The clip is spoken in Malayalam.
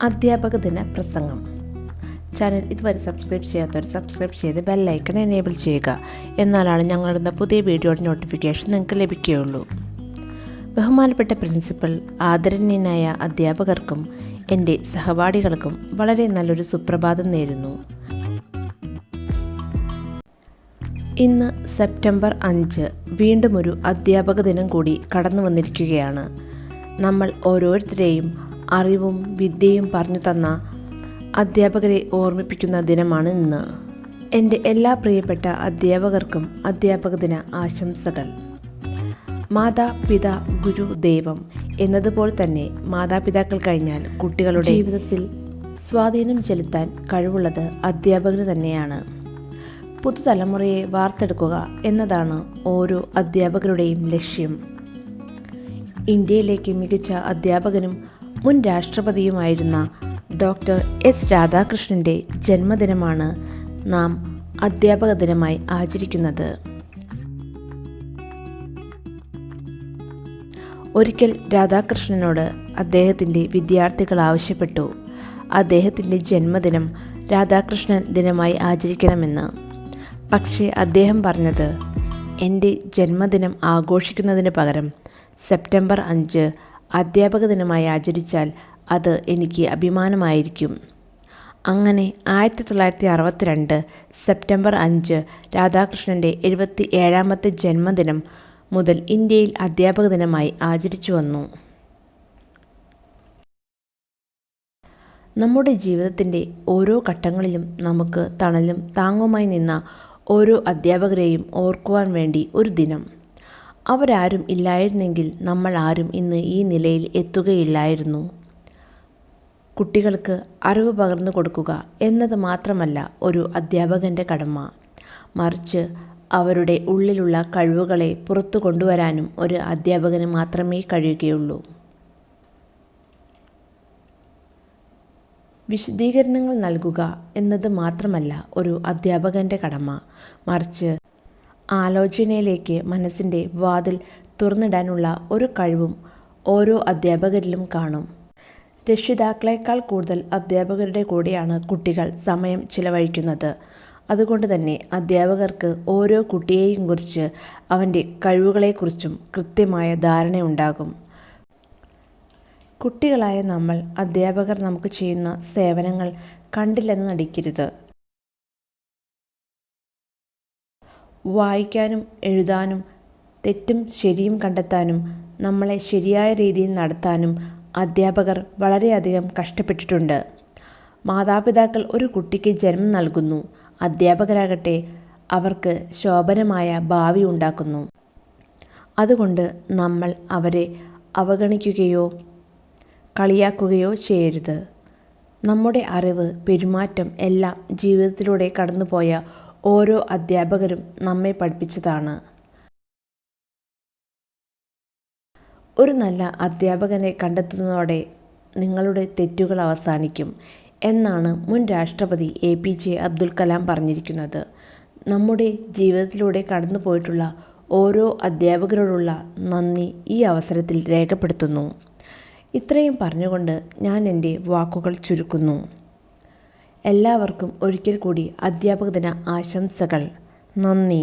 അധ്യാപക ദിന പ്രസംഗം. ചാനൽ ഇതുവരെ സബ്സ്ക്രൈബ് ചെയ്യാത്തവർ സബ്സ്ക്രൈബ് ചെയ്ത് ബെല്ലൈക്കൺ എനേബിൾ ചെയ്യുക. എന്നാലാണ് ഞങ്ങളിടുന്ന പുതിയ വീഡിയോയുടെ നോട്ടിഫിക്കേഷൻ നിങ്ങൾക്ക് ലഭിക്കുകയുള്ളൂ. ബഹുമാനപ്പെട്ട പ്രിൻസിപ്പൽ ആദരണീയനായ അധ്യാപകർക്കും എന്റെ സഹപാഠികൾക്കും വളരെ നല്ലൊരു സുപ്രഭാതം നേരുന്നു. ഇന്ന് സെപ്റ്റംബർ അഞ്ച് വീണ്ടും ഒരു അധ്യാപക ദിനം കൂടി കടന്നു വന്നിരിക്കുകയാണ് നമ്മൾ ഓരോരുത്തരെയും അറിവും വിദ്യയും പറഞ്ഞു തന്ന അധ്യാപകരെ ഓർമ്മിപ്പിക്കുന്ന ദിനമാണ് ഇന്ന്. എന്റെ എല്ലാ പ്രിയപ്പെട്ട അധ്യാപകർക്കും അധ്യാപക ദിന ആശംസകൾ. മാതാ പിത ഗുരു ദൈവം എന്നതുപോലെ തന്നെ മാതാപിതാക്കൾ കഴിഞ്ഞാൽ കുട്ടികളുടെ ജീവിതത്തിൽ സ്വാധീനം ചെലുത്താൻ കഴിവുള്ളത് അധ്യാപകർ തന്നെയാണ്. പുതുതലമുറയെ വാർത്തെടുക്കുക എന്നതാണ് ഓരോ അധ്യാപകരുടെയും ലക്ഷ്യം. ഇന്ത്യയിലേക്ക് മികച്ച അധ്യാപകനും മുൻ രാഷ്ട്രപതിയുമായിരുന്ന ഡോക്ടർ എസ് രാധാകൃഷ്ണന്റെ ജന്മദിനമാണ് നാം അധ്യാപക ദിനമായി ആചരിക്കുന്നത്. ഒരിക്കൽ രാധാകൃഷ്ണനോട് അദ്ദേഹത്തിന്റെ വിദ്യാർത്ഥികൾ ആവശ്യപ്പെട്ടു. അദ്ദേഹത്തിന്റെ ജന്മദിനം രാധാകൃഷ്ണൻ ദിനമായി ആചരിക്കണമെന്ന്. പക്ഷേ അദ്ദേഹം പറഞ്ഞത് എന്റെ ജന്മദിനം ആഘോഷിക്കുന്നതിന് പകരം സെപ്റ്റംബർ അഞ്ച് അധ്യാപക ദിനമായി ആചരിച്ചാൽ അത് എനിക്ക് അഭിമാനമായിരിക്കും. അങ്ങനെ ആയിരത്തി തൊള്ളായിരത്തി അറുപത്തിരണ്ട് സെപ്റ്റംബർ അഞ്ച് രാധാകൃഷ്ണന്റെ എഴുപത്തി ഏഴാമത്തെ ജന്മദിനം മുതൽ ഇന്ത്യയിൽ അധ്യാപക ദിനമായി ആചരിച്ചു വന്നു. നമ്മുടെ ജീവിതത്തിന്റെ ഓരോ ഘട്ടങ്ങളിലും നമുക്ക് തണലും താങ്ങുമായി നിന്ന ഓരോ അധ്യാപകരെയും ഓർക്കുവാൻ വേണ്ടി ഒരു ദിനം. അവരാരും ഇല്ലായിരുന്നെങ്കിൽ നമ്മൾ ആരും ഇന്ന് ഈ നിലയിൽ എത്തുകയില്ലായിരുന്നു. കുട്ടികൾക്ക് അറിവ് പകർന്നു കൊടുക്കുക എന്നത് മാത്രമല്ല ഒരു അധ്യാപകന്റെ കടമ. മറിച്ച് അവരുടെ ഉള്ളിലുള്ള കഴിവുകളെ പുറത്തു കൊണ്ടുവരാനും ഒരു അധ്യാപകന് മാത്രമേ കഴിയുകയുള്ളൂ. വിശദീകരണങ്ങൾ നൽകുക എന്നത് മാത്രമല്ല ഒരു അധ്യാപകന്റെ കടമ. മറിച്ച് ആലോചനയിലേക്ക് മനസ്സിന്റെ വാതിൽ തുറന്നിടാനുള്ള ഒരു കഴിവും ഓരോ അധ്യാപകരിലും കാണും. രക്ഷിതാക്കളെക്കാൾ കൂടുതൽ അധ്യാപകരുടെ കൂടെയാണ് കുട്ടികൾ സമയം ചിലവഴിക്കുന്നത്. അതുകൊണ്ട് തന്നെ അധ്യാപകർക്ക് ഓരോ കുട്ടിയെയും കുറിച്ച് അവന്റെ കഴിവുകളെക്കുറിച്ചും കൃത്യമായ ധാരണയുണ്ടാകും. കുട്ടികളായ നമ്മൾ അധ്യാപകർ നമുക്ക് ചെയ്യുന്ന സേവനങ്ങൾ കണ്ടില്ലെന്ന് നടിക്കരുത്. വായിക്കാനും എഴുതാനും തെറ്റും ശരിയും കണ്ടെത്താനും നമ്മളെ ശരിയായ രീതിയിൽ നടത്താനും അധ്യാപകർ വളരെയധികം കഷ്ടപ്പെട്ടിട്ടുണ്ട്. മാതാപിതാക്കൾ ഒരു കുട്ടിക്ക് ജന്മം നൽകുന്നു. അധ്യാപകരാകട്ടെ അവർക്ക് ശോഭനമായ ഭാവി ഉണ്ടാക്കുന്നു. അതുകൊണ്ട് നമ്മൾ അവരെ അവഗണിക്കുകയോ കളിയാക്കുകയോ ചെയ്യരുത്. നമ്മുടെ അറിവ് പെരുമാറ്റം എല്ലാം ജീവിതത്തിലൂടെ കടന്നുപോയ ഓരോ അധ്യാപകരും നമ്മെ പഠിപ്പിച്ചതാണ്. ഒരു നല്ല അധ്യാപകനെ കണ്ടെത്തുന്നതോടെ നിങ്ങളുടെ തെറ്റുകൾ അവസാനിക്കും എന്നാണ് മുൻ രാഷ്ട്രപതി A P J Abdul Kalam പറഞ്ഞിരിക്കുന്നത്. നമ്മുടെ ജീവിതത്തിലൂടെ കടന്നു പോയിട്ടുള്ള ഓരോ അധ്യാപകരോടുള്ള നന്ദി ഈ അവസരത്തിൽ രേഖപ്പെടുത്തുന്നു. ഇത്രയും പറഞ്ഞുകൊണ്ട് ഞാൻ എന്റെ വാക്കുകൾ ചുരുക്കുന്നു. എല്ലാവർക്കും ഒരിക്കൽ കൂടി അധ്യാപക ദിന ആശംസകൾ. നന്ദി.